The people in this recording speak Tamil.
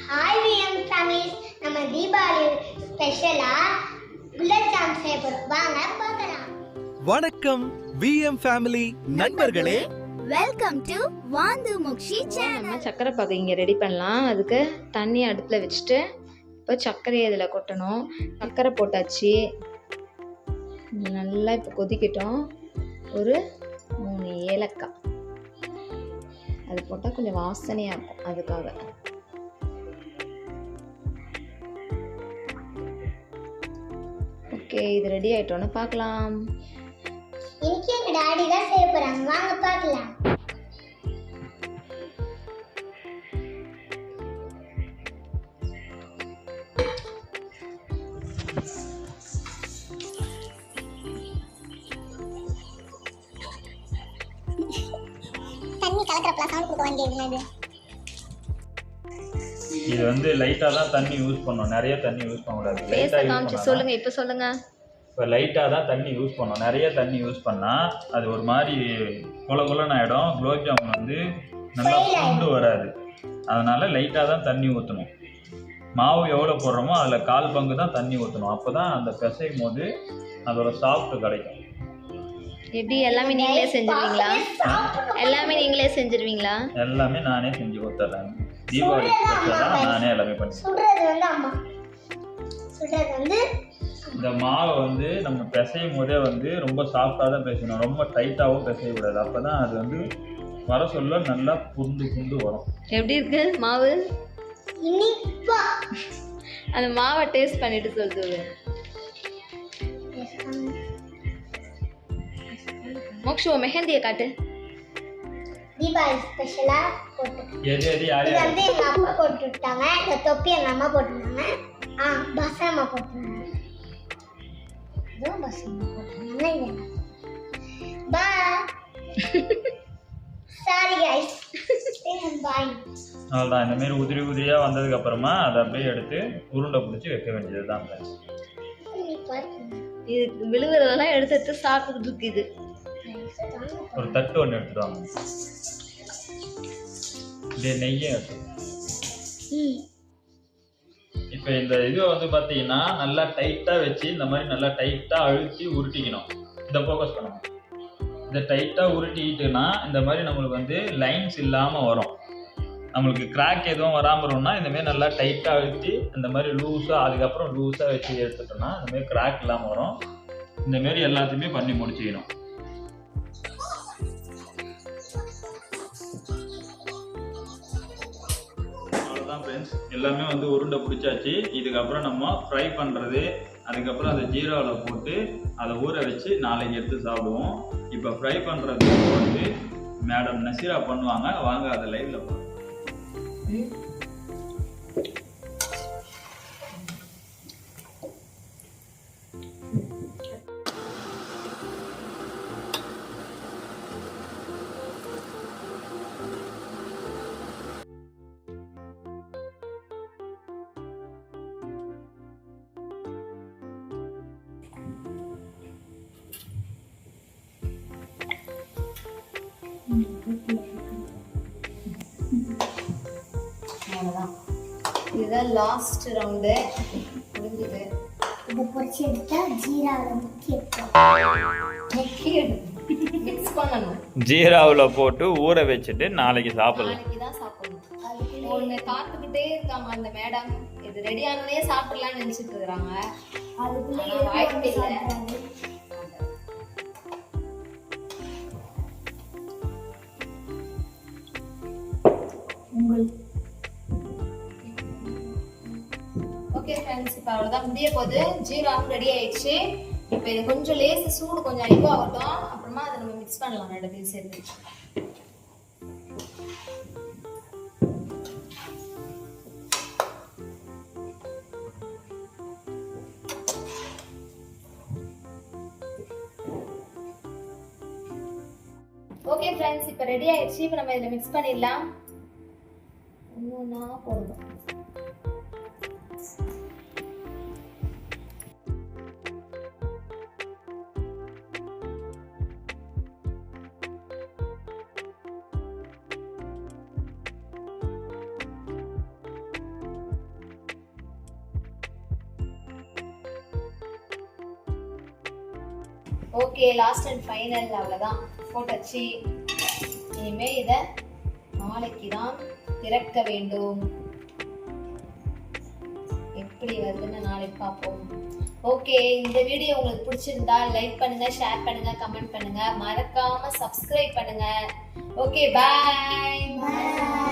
ஹாய் விஎம் ஃபேமிலிஸ் நம்ம தீபாவளி ஸ்பெஷலா குலாப் ஜாம் செய்ய போறோம். வாங்க பார்க்கலாம். வணக்கம் விஎம் ஃபேமிலி நண்பர்களே. வெல்கம் டு வாந்து முக்ஷி நம்ம சக்கரை பாகு இங்கே ரெடி பண்ணலாம். அதுக்கு தண்ணி அடுப்பில் வச்சுட்டு இப்போ சர்க்கரையை இதில் கொட்டணும். சர்க்கரை போட்டாச்சு. நல்லா இப்போ கொதிக்கட்டும். ஒரு மூணு ஏலக்காய். அது போட்டால் கொஞ்சம் வாசனையாக இருக்கும். அதுக்காக. ஓகே இது ரெடி ஆயிட்டோன்னு பார்க்கலாம். இன்னைக்கு எங்க டாடி தான் செய்ய போறாங்க. வாங்க பார்க்கலாம். தண்ணி கலக்கிறப்பலாம் சவுண்ட் கொடுக்க வேண்டியது இது வந்து லைட்டாக தான் தண்ணி யூஸ் பண்ணணும் நிறைய தண்ணி யூஸ் பண்ணக்கூடாது. பேச லைட்டாக யூஸ் காமிச்சு பண்ணலாம். சொல்லுங்கள் இப்போ சொல்லுங்கள் இப்போ லைட்டாக தான் தண்ணி யூஸ் பண்ணணும் நிறைய தண்ணி யூஸ் பண்ணால் அது ஒரு மாதிரி குல குலன்னு ஆகிடும் குலோப் ஜாமுன் வந்து நல்லா கொண்டு வராது. அதனால லைட்டாக தான் தண்ணி ஊற்றணும் மாவு எவ்வளோ போடுறோமோ அதில் கால் பங்கு தான் தண்ணி ஊற்றணும் அப்போ தான் அந்த பிசையும் போது அதோட சாஃப்ட் கிடைக்கும். எப்படி? எல்லாமே நீங்களே செஞ்சிருவீங்களா? எல்லாமே நீங்களே செஞ்சிருவீங்களா? எல்லாமே நானே செஞ்சு கொடுத்துட்றேன் தீபாவளி ஸ்பெஷலாக நானே எல்லாமே பண்ணி சுடுறது வந்து அம்மா. சுடுறது வந்து இந்த மாவை வந்து நம்ம பிசையும் போதே வந்து ரொம்ப சாஃப்டாக தான் பிசையணும். ரொம்ப டைட்டாகவும் பிசையக்கூடாது. அப்போ தான் அது வந்து வர சொல்ல நல்லா புந்து புந்து வரும். எப்படி இருக்கு மாவு? இனிப்பா. அந்த மாவை டேஸ்ட் பண்ணிட்டு சொல்லுது மோக்ஷு மெஹந்தியை காட்டு. தீபாவளி ஸ்பெஷலா போட்டு எது எது யார் இது யார்? வந்து எங்க அப்பா போட்டு விட்டாங்க இந்த தொப்பி எங்க அம்மா போட்டுருந்தாங்க. ஆ பஸ் அம்மா போட்டுருந்தாங்க. இதுவும் பஸ் அம்மா போட்டுருந்தாங்க பா சாரி கைஸ் பாய் அவ்வளோதான் இந்த மாதிரி உதிரி உதிரியாக வந்ததுக்கு அப்புறமா அதை அப்படியே எடுத்து உருண்டை பிடிச்சி வைக்க வேண்டியது தான் இது விழுகிறதெல்லாம் எடுத்து எடுத்து சாப்பிட்டுட்டு இருக்குது. ஒரு தட்டு ஒன்று எடுத்துட்டு வாங்க. இதே நெய்யும் எடுத்து இப்போ இந்த இது வந்து பார்த்தீங்கன்னா நல்லா டைட்டாக வச்சு இந்த மாதிரி நல்லா டைட்டாக அழுத்தி உருட்டிக்கணும். இதை ஃபோக்கஸ் பண்ணணும் இதை டைட்டாக உருட்டிக்கிட்டுனா இந்த மாதிரி நம்மளுக்கு வந்து லைன்ஸ் இல்லாமல் வரும். நம்மளுக்கு கிராக் எதுவும் வராமல் வரும்னா இந்தமாரி நல்லா டைட்டாக அழுத்தி இந்த மாதிரி லூஸாக அதுக்கப்புறம் லூஸாக வச்சு எடுத்துட்டோம்னா இந்தமாரி கிராக் இல்லாமல் வரும். இந்தமாரி எல்லாத்தையுமே பண்ணி முடிச்சுக்கணும். அவ்வளோதான் ஃப்ரெண்ட்ஸ் எல்லாமே வந்து உருண்டை பிடிச்சாச்சு. இதுக்கப்புறம் நம்ம ஃப்ரை பண்ணுறது அதுக்கப்புறம் அதை ஜீராவில் போட்டு அதை ஊற வச்சு நாளைக்கு எடுத்து சாப்பிடுவோம். இப்போ ஃப்ரை பண்ணுறது வந்து மேடம் நசீரா பண்ணுவாங்க. வாங்க அதை லைவ்ல அவ்வளோதான் இதுதான் லாஸ்ட் ரவுண்டு முடிஞ்சது இதை பொறிச்சு எடுத்தா ஜீராவில் முக்கிய மிக்ஸ் பண்ணணும். ஜீராவில் போட்டு ஊற வச்சுட்டு நாளைக்கு சாப்பிடலாம். நாளைக்கு தான் சாப்பிடணும். ஒன்று காத்துக்கிட்டே இருக்காங்க அந்த மேடம் இது ரெடி ஆனதே சாப்பிடலாம்னு நினைச்சிட்டு இருக்கிறாங்க. அதுக்குள்ள ஆனா வாய்ப்பே இல்லை. ஓகே ஃப்ரெண்ட்ஸ் இப்போ அவ்வளோதான் முடிய போகுது. ஜீராவும் ரெடி ஆயிடுச்சு. இப்போ இது கொஞ்சம் லேசு சூடு கொஞ்சம் அதிகமாகட்டும். அப்புறமா அதை நம்ம மிக்ஸ் பண்ணலாம் ரெண்டுத்தையும் சேர்த்து ஓகே ஃப்ரெண்ட்ஸ் இப்போ ரெடி ஆயிடுச்சு. இப்போ நம்ம இதில் மிக்ஸ் பண்ணிடலாம். ஒன்றா போடுவோம் ஓகே லாஸ்ட் அண்ட் ஃபைனல் அவ்வளோதான் போட்டாச்சு. இனிமேல் இதை நாளைக்கு தான் திறக்க வேண்டும். எப்படி வருதுன்னு நாளைக்கு பார்ப்போம். ஓகே இந்த வீடியோ உங்களுக்கு பிடிச்சிருந்தா லைக் பண்ணுங்க ஷேர் பண்ணுங்க கமெண்ட் பண்ணுங்க. மறக்காம சப்ஸ்கிரைப் பண்ணுங்க. Okay bye